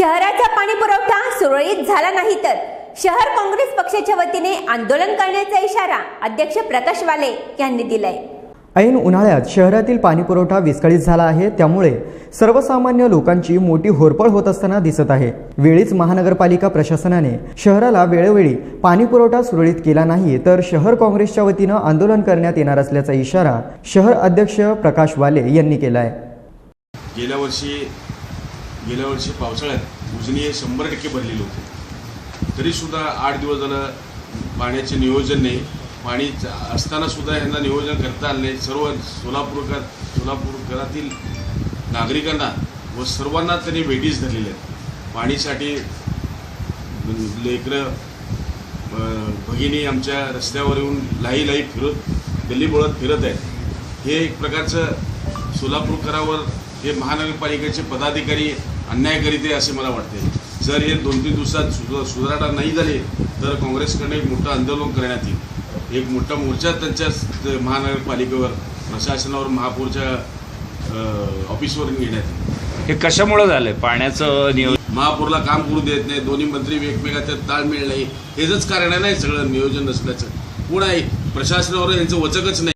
शहराचा पाणी पुरवठा सुरळीत झाला नाही तर शहर काँग्रेस पक्षाच्या वतीने आंदोलन करण्याचा इशारा अध्यक्ष प्रकाश वाले यांनी दिलाय. ऐन उन्हाळ्यात शहरातील पाणीपुरवठा विस्कळीत झाला आहे त्यामुळे सर्वसामान्य लोकांची मोठी होरपळ होत असताना दिसत आहे. वेळीच महानगरपालिका प्रशासनाने शहराला वेळोवेळी पाणीपुरवठा सुरळीत केला नाही तर शहर काँग्रेसच्या वतीनं आंदोलन करण्यात येणार असल्याचा इशारा शहर अध्यक्ष प्रकाश वाले यांनी केला आहे गेल्या वर्षी गेल्या वर्षी पावसाळ्यात उजनी हे शंभर टक्के भरलेले होते. तरीसुद्धा आठ दिवस झालं पाण्याचे नियोजन नाही. पाणी असतानासुद्धा यांना नियोजन करता आलं नाही. सर्व सोलापूरकर सोलापूरकरातील नागरिकांना व सर्वांना त्यांनी वेगळीच धरलेली आहेत. पाणीसाठी लेकरं भगिनी आमच्या रस्त्यावर येऊन लाई लाही फिरत गल्ली बोळत फिरत आहेत. हे एक प्रकारचं सोलापूरकरावर हे महानगरपालिकेचे पदाधिकारी अन्याय करीत आहे असे मला वाटते. जर हे दोन तीन दिवसात सुध सुधारणा नाही झाली तर काँग्रेसकडे एक मोठं आंदोलन करण्यात येईल. एक मोठा मोर्चा त्यांच्या महानगरपालिकेवर प्रशासनावर महापौरच्या ऑफिसवर घेण्यात येईल. हे कशामुळे झालंय? पाण्याचं नियोजन? महापौरला काम करू देत नाही दोन्ही मंत्री एकमेकाच्यात ताळमेळ नाही. हेच कारण आहे ना हे सगळं नियोजन नसल्याचं. पुन्हा प्रशासनावर यांचं वचकच नाही.